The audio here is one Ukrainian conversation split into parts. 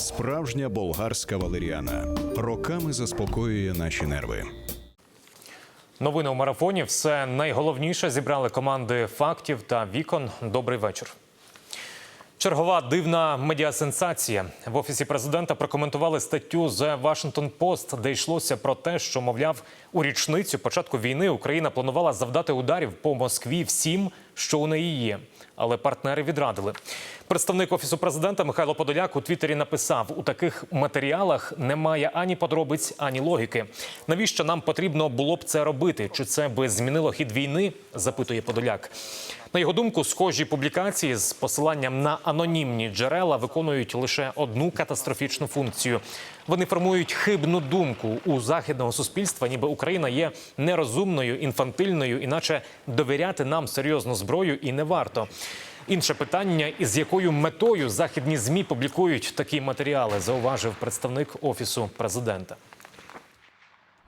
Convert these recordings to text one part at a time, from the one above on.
Справжня болгарська валеріана роками заспокоює наші нерви. Новини у марафоні. Все найголовніше зібрали команди фактів та вікон. Добрий вечір. Чергова дивна медіасенсація в офісі президента прокоментували статтю The Washington Post, де йшлося про те, що мовляв у річницю початку війни Україна планувала завдати ударів по Москві всім, що у неї є. Але партнери відрадили. Представник офісу президента Михайло Подоляк у Твіттері написав: у таких матеріалах немає ані подробиць, ані логіки. Навіщо нам потрібно було б це робити? Чи це би змінило хід війни? запитує Подоляк. На його думку, схожі публікації з посиланням на анонімні джерела виконують лише одну катастрофічну функцію. Вони формують хибну думку у західного суспільства, ніби Україна є нерозумною, інфантильною, іначе довіряти нам серйозну зброю і не варто. Інше питання: із якою метою західні змі публікують такі матеріали, зауважив представник офісу президента.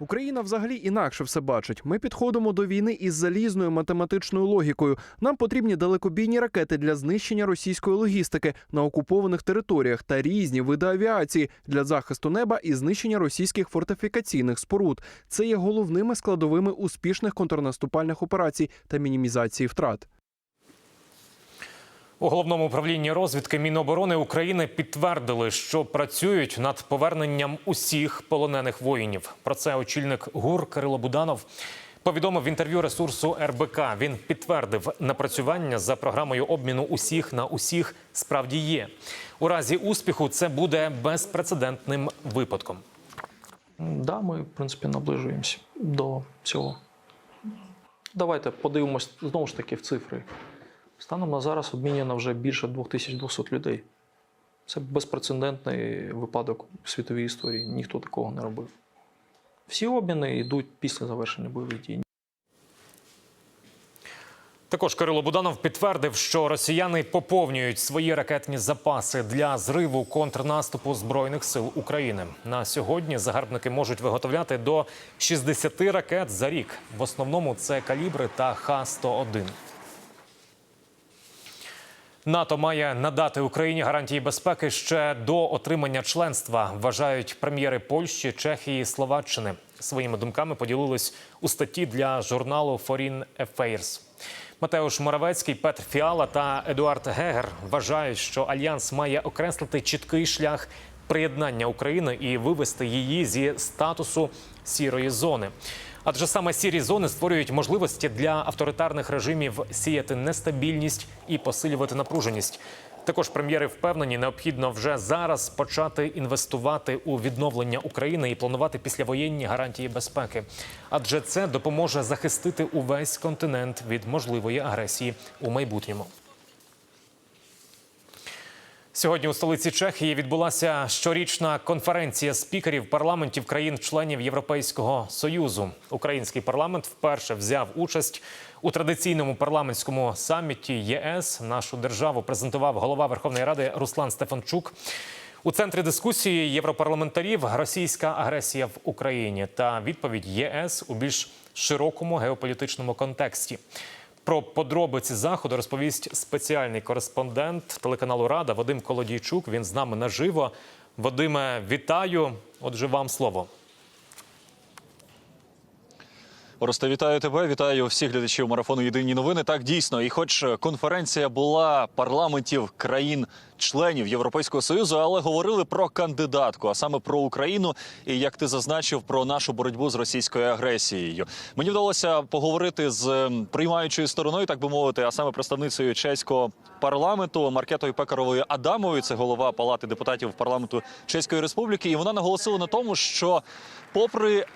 Україна взагалі інакше все бачить. Ми підходимо до війни із залізною математичною логікою. Нам потрібні далекобійні ракети для знищення російської логістики на окупованих територіях та різні види авіації для захисту неба і знищення російських фортифікаційних споруд. Це є головними складовими успішних контрнаступальних операцій та мінімізації втрат. У головному управлінні розвідки Міноборони України підтвердили, що працюють над поверненням усіх полонених воїнів. Про це очільник ГУР Кирило Буданов повідомив в інтерв'ю ресурсу РБК. Він підтвердив напрацювання за програмою обміну усіх на усіх справді є. У разі успіху це буде безпрецедентним випадком. Да, ми, в принципі, наближуємося до цього. Давайте подивимось знову ж таки в цифри. Станом на зараз обміняно вже більше 2200 людей. Це безпрецедентний випадок у світовій історії. Ніхто такого не робив. Всі обміни йдуть після завершення бойових дій. Також Кирило Буданов підтвердив, що росіяни поповнюють свої ракетні запаси для зриву контрнаступу збройних сил України. На сьогодні загарбники можуть виготовляти до 60 ракет за рік. В основному це калібри та Х-101. НАТО має надати Україні гарантії безпеки ще до отримання членства. Вважають прем'єри Польщі, Чехії, Словаччини. Своїми думками поділились у статті для журналу Foreign Affairs. Матеуш Моравецький, Петр Фіала та Едуард Гегер вважають, що альянс має окреслити чіткий шлях приєднання України і вивести її зі статусу сірої зони. Адже саме сірі зони створюють можливості для авторитарних режимів сіяти нестабільність і посилювати напруженість. Також прем'єри впевнені, необхідно вже зараз почати інвестувати у відновлення України і планувати післявоєнні гарантії безпеки, адже це допоможе захистити увесь континент від можливої агресії у майбутньому. Сьогодні у столиці Чехії відбулася щорічна конференція спікерів парламентів країн-членів Європейського союзу. Український парламент вперше взяв участь у традиційному парламентському саміті ЄС. Нашу державу презентував голова Верховної Ради Руслан Стефанчук. У центрі дискусії європарламентарів російська агресія в Україні та відповідь ЄС у більш широкому геополітичному контексті. Про подробиці заходу розповість спеціальний кореспондент телеканалу Рада Вадим Колодійчук. Він з нами наживо. Вадиме, вітаю. Отже, вам слово. Оросте, вітаю тебе, вітаю всіх глядачів марафону Єдині новини. Так дійсно, і хоч конференція була парламентів країн-членів Європейського союзу, але говорили про кандидатку, а саме про Україну, і як ти зазначив, про нашу боротьбу з російською агресією. Мені вдалося поговорити з приймаючою стороною, так би мовити, а саме представницею чеського парламенту Маркетою Пекаровою Адамовою. Це голова палати депутатів парламенту Чеської Республіки, і вона наголосила на тому, що попри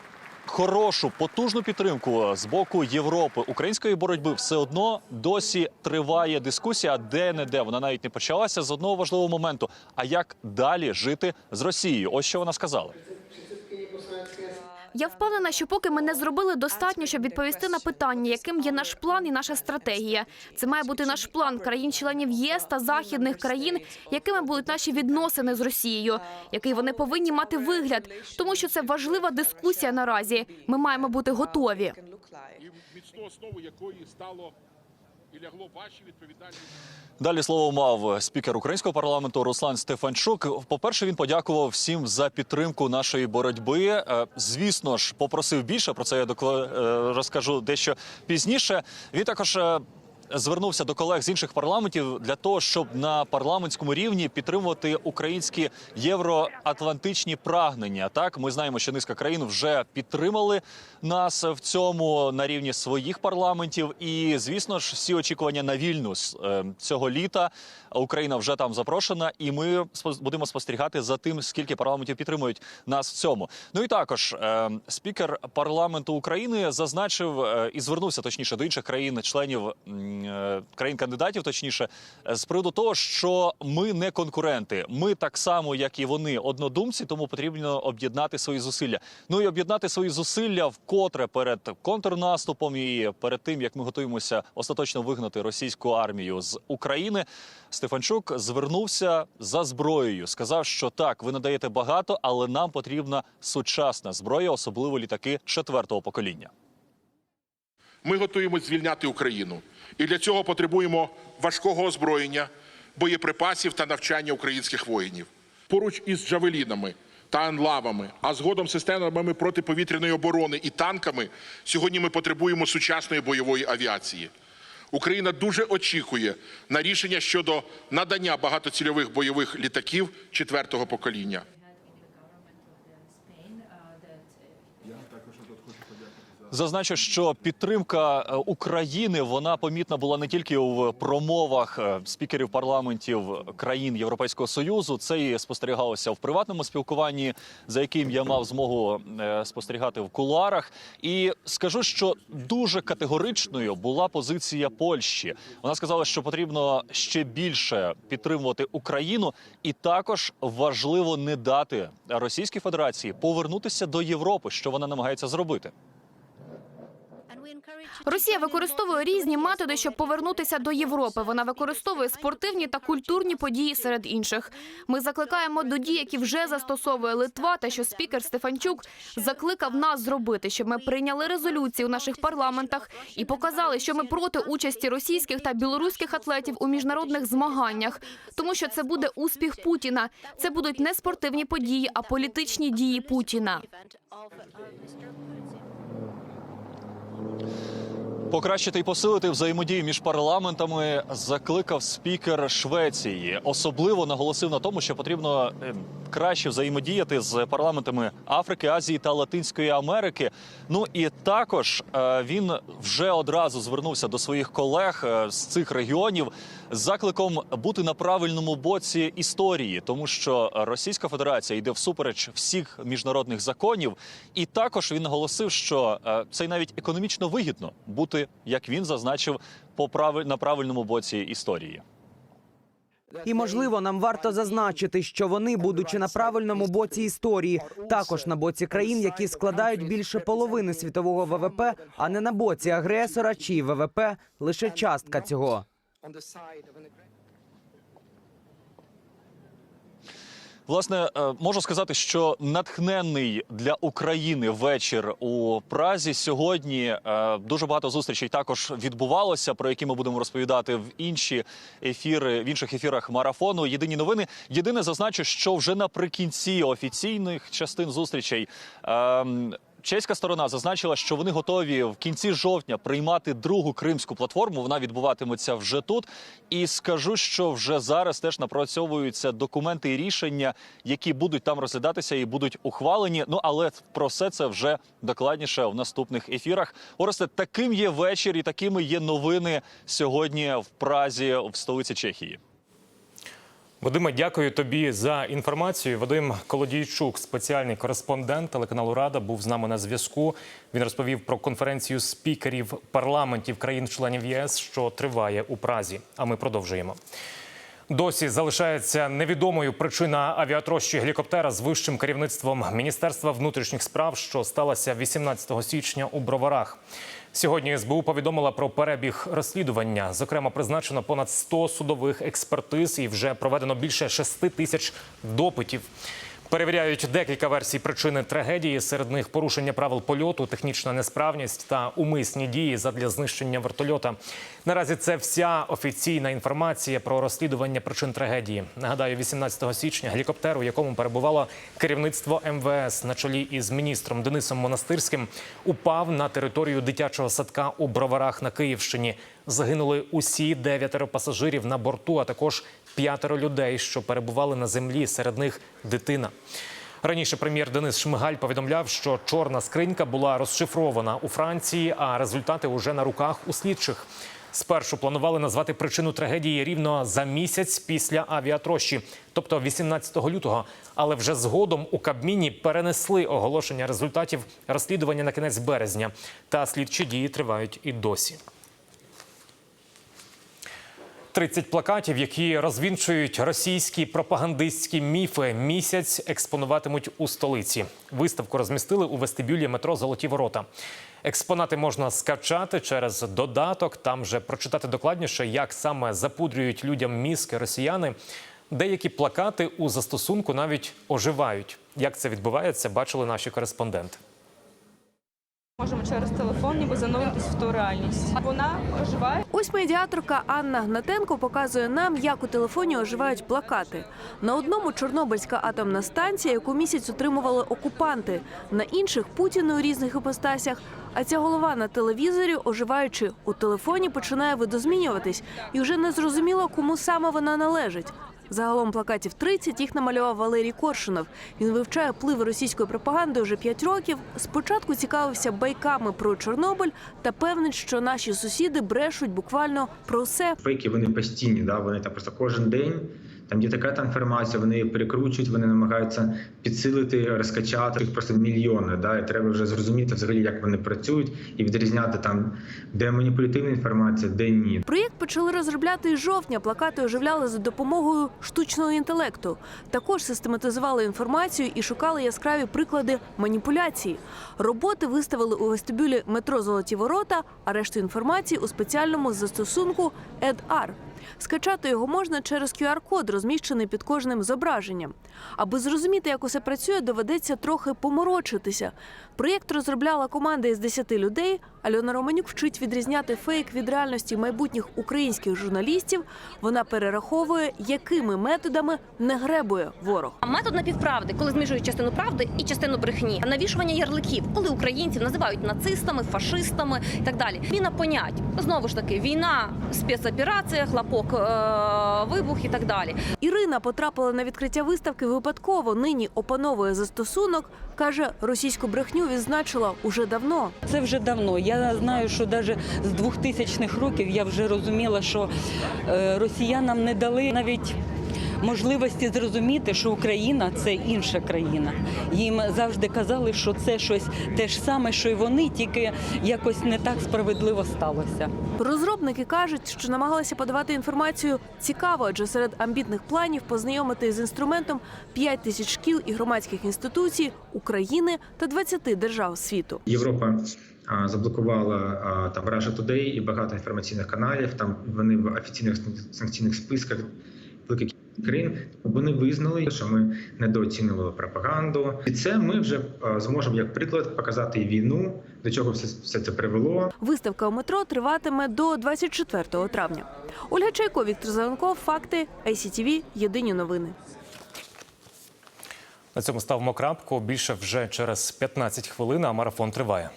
хорошу потужну підтримку з боку Європи української боротьби все одно досі триває дискусія, де не де вона навіть не почалася з одного важливого моменту. А як далі жити з Росією? Ось що вона сказала. Я впевнена, що поки ми не зробили достатньо, щоб відповісти на питання, яким є наш план і наша стратегія. Це має бути наш план країн-членів ЄС та західних країн, якими будуть наші відносини з Росією, який вони повинні мати вигляд, тому що це важлива дискусія наразі. Ми маємо бути готові. міцну основу якої стало Далі слово мав спікер українського парламенту Руслан Стефанчук. По-перше, він подякував всім за підтримку нашої боротьби. Е, Звісно ж, попросив більше. Про це я е, розкажу дещо пізніше. Він також. Звернувся до колег з інших парламентів для того, щоб на парламентському рівні підтримувати українські євроатлантичні прагнення. Так, ми знаємо, що низка країн вже підтримали нас в цьому на рівні своїх парламентів. І звісно ж, всі очікування на Вільнюс е, цього літа. Україна вже там запрошена, і ми будемо спостерігати за тим, скільки парламентів підтримують нас в цьому. Ну і також е, спікер парламенту України зазначив е, і звернувся точніше до інших країн, членів м, е, країн-кандидатів, точніше, е, з приводу того, що ми не конкуренти. Ми так само, як і вони, однодумці, тому потрібно об'єднати свої зусилля. Ну і об'єднати свої зусилля вкотре перед контрнаступом і перед тим, як ми готуємося остаточно вигнати російську армію з України. Стефанчук звернувся за зброєю. Сказав, що так, ви надаєте багато, але нам потрібна сучасна зброя, особливо літаки четвертого покоління. Ми готуємось звільняти Україну. І для цього потребуємо важкого озброєння, боєприпасів та навчання українських воїнів. Поруч із джавелінами та анлавами, а згодом системами протиповітряної оборони і танками, сьогодні ми потребуємо сучасної бойової авіації. Україна дуже очікує на рішення щодо надання багатоцільових бойових літаків четвертого покоління. Зазначу, що підтримка е, України вона помітна була не тільки в промовах е, спікерів парламентів країн Європейського союзу. Це і спостерігалося в приватному спілкуванні, за яким я мав змогу е, спостерігати в кулуарах. І скажу, що дуже категоричною була позиція Польщі. Вона сказала, що потрібно ще більше підтримувати Україну, і також важливо не дати Російській Федерації повернутися до Європи, що вона намагається зробити. Росія використовує різні методи, щоб повернутися до Європи. Вона використовує спортивні та культурні події серед інших. Ми закликаємо до дій, які вже застосовує Литва, та що спікер Стефанчук закликав нас зробити, щоб ми прийняли резолюції у наших парламентах і показали, що ми проти участі російських та білоруських атлетів у міжнародних змаганнях, тому що це буде успіх Путіна. Це будуть не спортивні події, а політичні дії Путіна. Покращити і посилити взаємодію між парламентами закликав спікер Швеції. Особливо наголосив на тому, що потрібно е, краще взаємодіяти з парламентами Африки, Азії та Латинської Америки. Ну і також е, він вже одразу звернувся до своїх колег е, з цих регіонів з закликом бути на правильному боці історії, тому що Російська Федерація йде всупереч всіх міжнародних законів. І також він наголосив, що е, це навіть економічно вигідно бути, як він зазначив, по прави на правильному боці історії. І можливо, нам варто зазначити, що вони, будучи на правильному боці історії, також на боці країн, які складають більше половини світового ВВП, а не на боці агресора, чий ВВП лише частка цього. Власне, е, можу сказати, що натхненний для України вечір у Празі сьогодні е, дуже багато зустрічей також відбувалося, про які ми будемо розповідати в інші ефіри в інших ефірах марафону. Єдині новини. Єдине зазначу, що вже наприкінці офіційних частин зустрічей. Чеська сторона зазначила, що вони готові в кінці жовтня приймати другу кримську платформу. Вона відбуватиметься вже тут. І скажу, що вже зараз теж напрацьовуються документи і рішення, які будуть там розглядатися і будуть ухвалені. Ну але про все це вже докладніше в наступних ефірах. Оресте, таким є вечір, і такими є новини сьогодні в Празі, в столиці Чехії. Вадиме, дякую тобі за інформацію. Вадим Колодійчук, спеціальний кореспондент телеканалу Рада, був з нами на зв'язку. Він розповів про конференцію спікерів парламентів країн-членів ЄС, що триває у Празі. А ми продовжуємо. Досі залишається невідомою причина авіатрощі гелікоптера з вищим керівництвом Міністерства внутрішніх справ, що сталося 18 січня у Броварах. Сьогодні СБУ повідомила про перебіг розслідування. Зокрема, призначено понад 100 судових експертиз і вже проведено більше 6 тисяч допитів. Перевіряють декілька версій причини трагедії. Серед них порушення правил польоту, технічна несправність та умисні дії задля знищення вертольота. Наразі це вся офіційна інформація про розслідування причин трагедії. Нагадаю, 18 січня гелікоптер, у якому перебувало керівництво МВС на чолі із міністром Денисом Монастирським, упав на територію дитячого садка у Броварах на Київщині. Загинули усі дев'ятеро пасажирів на борту, а також п'ятеро людей, що перебували на землі. Серед них дитина. Раніше прем'єр Денис Шмигаль повідомляв, що чорна скринька була розшифрована у Франції, а результати уже на руках у слідчих. Спершу планували назвати причину трагедії рівно за місяць після авіатрощі, тобто 18 лютого. Але вже згодом у Кабміні перенесли оголошення результатів розслідування на кінець березня. Та слідчі дії тривають і досі. 30 плакатів, які розвінчують російські пропагандистські міфи, місяць експонуватимуть у столиці. Виставку розмістили у вестибюлі метро Золоті Ворота. Експонати можна скачати через додаток. Там же прочитати докладніше, як саме запудрюють людям мізки росіяни. Деякі плакати у застосунку навіть оживають. Як це відбувається, бачили наші кореспонденти. Можемо через телефон ніби зануритись в ту реальність. Вона оживає. Ось медіаторка Анна Гнатенко показує нам, як у телефоні оживають плакати. На одному Чорнобильська атомна станція, яку місяць утримували окупанти, на інших Путін у різних іпостасях. А ця голова на телевізорі, оживаючи у телефоні, починає видозмінюватись, і вже не зрозуміло, кому саме вона належить. Загалом плакатів 30 їх намалював Валерій Коршунов. Він вивчає впливи російської пропаганди вже 5 років. Спочатку цікавився байками про Чорнобиль та певний, що наші сусіди брешуть буквально про все. фейки вони постійні, да? вони там просто кожен день. Там є така та інформація, вони її перекручують, вони намагаються підсилити, розкачати їх просто мільйони. Да? І треба вже зрозуміти взагалі, як вони працюють, і відрізняти там, де маніпулятивна інформація, де ні. Проєкт почали розробляти із жовтня. Плакати оживляли за допомогою штучного інтелекту. Також систематизували інформацію і шукали яскраві приклади маніпуляції. Роботи виставили у вестибюлі метро Золоті Ворота, а решту інформації у спеціальному застосунку EdR. Скачати його можна через QR-код, розміщений під кожним зображенням. Аби зрозуміти, як усе працює, доведеться трохи поморочитися. Проєкт розробляла команда із 10 людей. Альона Романюк вчить відрізняти фейк від реальності майбутніх українських журналістів. Вона перераховує, якими методами не гребує ворог. Метод напівправди, коли зміжують частину правди і частину брехні, навішування ярликів, коли українців називають нацистами, фашистами і так далі. Війна понять знову ж таки війна, спецоперація, хлопок, е- вибух і так далі. Ірина потрапила на відкриття виставки випадково. Нині опановує застосунок. Каже, російську брехню відзначила уже давно. Це вже давно. Я знаю, що навіть з 2000-х років я вже розуміла, що е, росіянам не дали навіть можливості зрозуміти, що Україна це інша країна. Їм завжди казали, що це щось те ж саме, що й вони, тільки якось не так справедливо сталося. Розробники кажуть, що намагалися подавати інформацію цікаво, адже серед амбітних планів познайомити з інструментом 5 тисяч шкіл і громадських інституцій України та 20 держав світу. Європа заблокувала там Russia Today і багато інформаційних каналів. Там вони в офіційних санкційних списках великих країн. Вони визнали, що ми недооцінювали пропаганду, і це ми вже зможемо як приклад показати і війну, до чого все, все це привело. Виставка у метро триватиме до 24 травня. Ольга Чайко, Віктор Зеленков, факти ICTV, Єдині новини. На цьому ставимо крапку. Більше вже через 15 хвилин, а марафон триває.